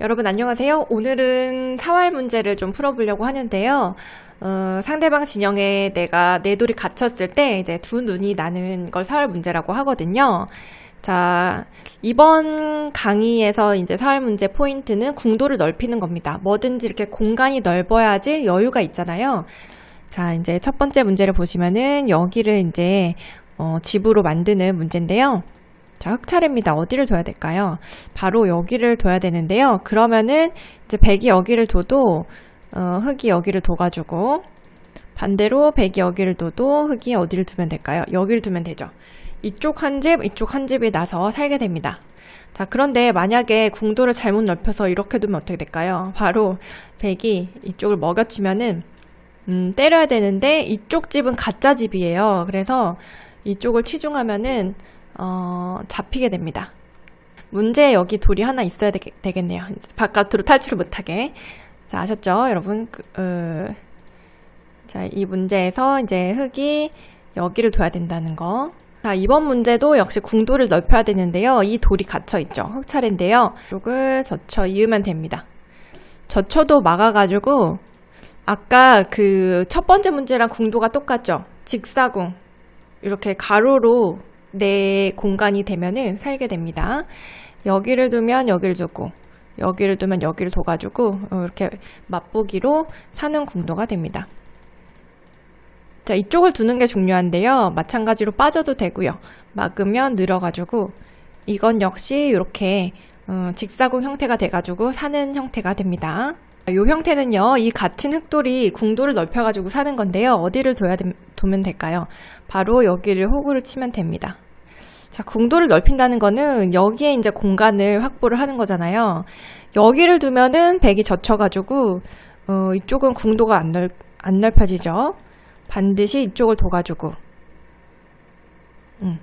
여러분 안녕하세요. 오늘은 사활 문제를 좀 풀어보려고 하는데요. 어, 상대방 진영에 내가 내 돌이 갇혔을 때 이제 두 눈이 나는 걸 사활 문제라고 하거든요. 자, 이번 강의에서 이제 사활 문제 포인트는 궁도를 넓히는 겁니다. 뭐든지 이렇게 공간이 넓어야지 여유가 있잖아요. 자, 이제 첫 번째 문제를 보시면은 여기를 이제 어, 집으로 만드는 문제인데요. 자, 흑차례입니다. 어디를 둬야 될까요? 바로 여기를 둬야 되는데요. 그러면은 이제 백이 여기를 둬도 어, 흑이 여기를 둬가지고 반대로 백이 여기를 둬도 흑이 어디를 두면 될까요? 여기를 두면 되죠. 이쪽 한 집, 이쪽 한 집이 나서 살게 됩니다. 자, 그런데 만약에 궁도를 잘못 넓혀서 이렇게 두면 어떻게 될까요? 바로 백이 이쪽을 먹여치면은 음, 때려야 되는데 이쪽 집은 가짜 집이에요. 그래서 이쪽을 치중하면은 어, 잡히게 됩니다. 문제 여기 돌이 하나 있어야 되 겠네요 바깥으로 탈출을 못하게. 자, 아셨죠? 여러분, 그, 어, 자, 이 문제에서 이제 흙이 여기를 둬야 된다는 거. 자, 이번 문제도 역시 궁도를 넓혀야 되는데요. 이 돌이 갇혀있죠. 흙 차례인데요. 이쪽을 젖혀 이으면 됩니다. 젖혀도 막아가지고, 아까 그 첫 번째 문제랑 궁도가 똑같죠? 직사궁. 이렇게 가로로 내 공간이 되면은 살게 됩니다. 여기를 두면 여기를 두고, 여기를 두면 여기를 둬가지고, 어, 이렇게 맛보기로 사는 궁도가 됩니다. 자, 이쪽을 두는 게 중요한데요. 마찬가지로 빠져도 되고요. 막으면 늘어가지고, 이건 역시 이렇게 어, 직사궁 형태가 돼가지고 사는 형태가 됩니다. 이 형태는요, 이 갇힌 흑돌이 궁도를 넓혀가지고 사는 건데요. 어디를 둬야 되, 두면 될까요? 바로 여기를 호구를 치면 됩니다. 자, 궁도를 넓힌다는 거는 여기에 이제 공간을 확보를 하는 거잖아요. 여기를 두면은 백이 젖혀가지고, 어, 이쪽은 궁도가 안, 넓, 안 넓혀지죠. 반드시 이쪽을 둬가지고, 음.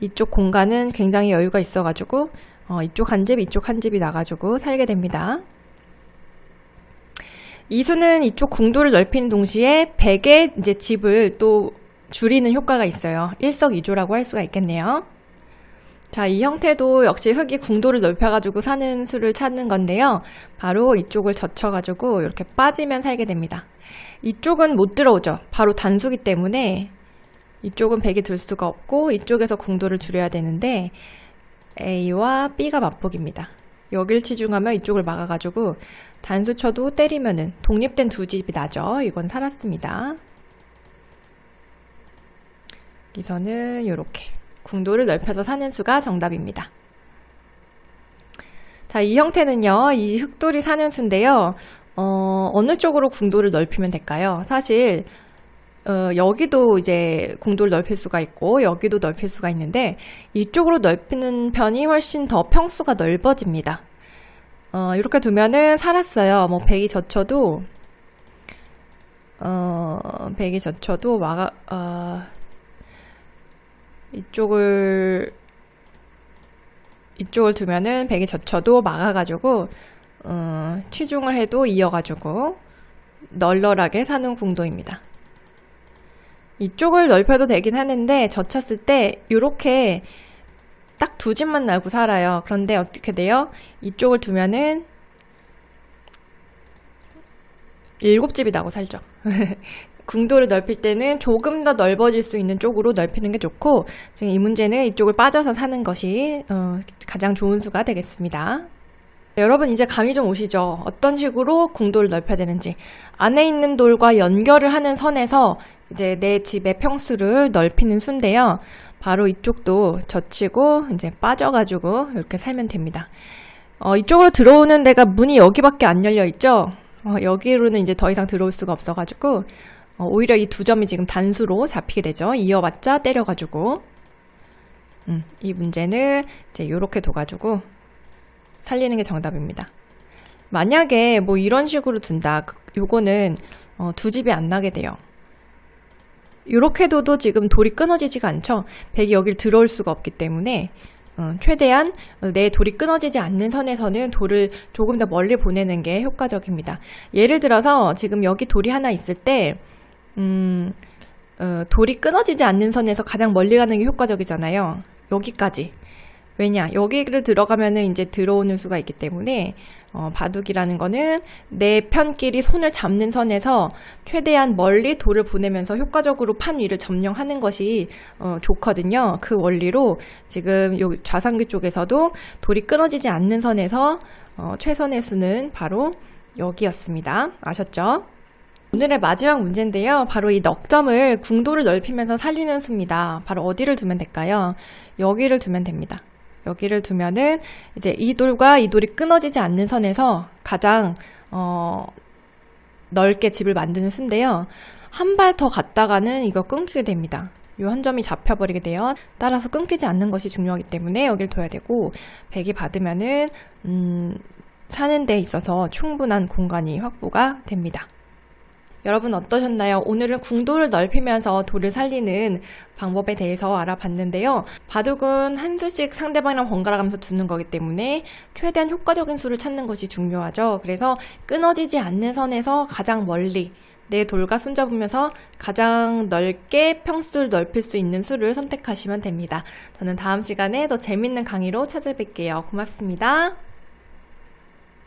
이쪽 공간은 굉장히 여유가 있어가지고, 어, 이쪽 한 집, 이쪽 한 집이 나가지고 살게 됩니다. 이수는 이쪽 궁도를 넓히는 동시에 백의 이제 집을 또 줄이는 효과가 있어요. 일석이조라고 할 수가 있겠네요. 자, 이 형태도 역시 흙이 궁도를 넓혀가지고 사는 수를 찾는 건데요. 바로 이쪽을 젖혀가지고 이렇게 빠지면 살게 됩니다. 이쪽은 못 들어오죠. 바로 단수기 때문에 이쪽은 백이 들 수가 없고 이쪽에서 궁도를 줄여야 되는데 A와 B가 맞복입니다. 여길 치중하면 이쪽을 막아가지고 단수 쳐도 때리면은 독립된 두 집이 나죠. 이건 살았습니다. 여기서는 이렇게 궁도를 넓혀서 사는 수가 정답입니다. 자, 이 형태는요, 이 흑돌이 사는 수인데요, 어, 어느 쪽으로 궁도를 넓히면 될까요? 사실, 어, 여기도 이제 궁도를 넓힐 수가 있고, 여기도 넓힐 수가 있는데, 이쪽으로 넓히는 편이 훨씬 더 평수가 넓어집니다. 어, 이렇게 두면은 살았어요. 뭐, 백이 젖혀도, 어, 백이 젖혀도 막아, 어, 이쪽을 이쪽을 두면은 백이 젖혀도 막아가지고 어, 치중을 해도 이어가지고 널널하게 사는 궁도입니다. 이쪽을 넓혀도 되긴 하는데 젖혔을 때 이렇게 딱 두 집만 나고 살아요. 그런데 어떻게 돼요? 이쪽을 두면은 일곱 집이 나고 살죠. 궁도를 넓힐 때는 조금 더 넓어질 수 있는 쪽으로 넓히는 게 좋고 지금 이 문제는 이쪽을 빠져서 사는 것이 어, 가장 좋은 수가 되겠습니다. 네, 여러분 이제 감이 좀 오시죠? 어떤 식으로 궁도를 넓혀야 되는지 안에 있는 돌과 연결을 하는 선에서 이제 내 집의 평수를 넓히는 수인데요. 바로 이쪽도 젖히고 이제 빠져가지고 이렇게 살면 됩니다. 어, 이쪽으로 들어오는 데가 문이 여기밖에 안 열려 있죠. 어, 여기로는 이제 더 이상 들어올 수가 없어가지고 어, 오히려 이 두 점이 지금 단수로 잡히게 되죠. 이어봤자 때려가지고. 음, 이 문제는 이제 이렇게 둬가지고 살리는 게 정답입니다. 만약에 뭐 이런 식으로 둔다. 그- 요거는 어, 두 집이 안 나게 돼요. 이렇게 둬도 지금 돌이 끊어지지가 않죠. 백이 여길 들어올 수가 없기 때문에 어, 최대한 내 돌이 끊어지지 않는 선에서는 돌을 조금 더 멀리 보내는 게 효과적입니다. 예를 들어서 지금 여기 돌이 하나 있을 때 음, 어, 돌이 끊어지지 않는 선에서 가장 멀리 가는 게 효과적이잖아요. 여기까지. 왜냐? 여기를 들어가면은 이제 들어오는 수가 있기 때문에 어, 바둑이라는 거는 내 편끼리 손을 잡는 선에서 최대한 멀리 돌을 보내면서 효과적으로 판 위를 점령하는 것이 어, 좋거든요. 그 원리로 지금 여기 좌상귀 쪽에서도 돌이 끊어지지 않는 선에서 어, 최선의 수는 바로 여기였습니다. 아셨죠? 오늘의 마지막 문제인데요. 바로 이 넉점을 궁도를 넓히면서 살리는 수입니다. 바로 어디를 두면 될까요? 여기를 두면 됩니다. 여기를 두면은 이제 이 돌과 이 돌이 끊어지지 않는 선에서 가장 어, 넓게 집을 만드는 수인데요. 한 발 더 갔다가는 이거 끊기게 됩니다. 요한 점이 잡혀버리게 돼요. 따라서 끊기지 않는 것이 중요하기 때문에 여기를 둬야 되고 100이 받으면은 음, 사는 데 있어서 충분한 공간이 확보가 됩니다. 여러분 어떠셨나요? 오늘은 궁도를 넓히면서 돌을 살리는 방법에 대해서 알아봤는데요. 바둑은 한 수씩 상대방이랑 번갈아 가면서 두는 거기 때문에 최대한 효과적인 수를 찾는 것이 중요하죠. 그래서 끊어지지 않는 선에서 가장 멀리 내 돌과 손잡으면서 가장 넓게 평수를 넓힐 수 있는 수를 선택하시면 됩니다. 저는 다음 시간에 더 재밌는 강의로 찾아뵐게요. 고맙습니다.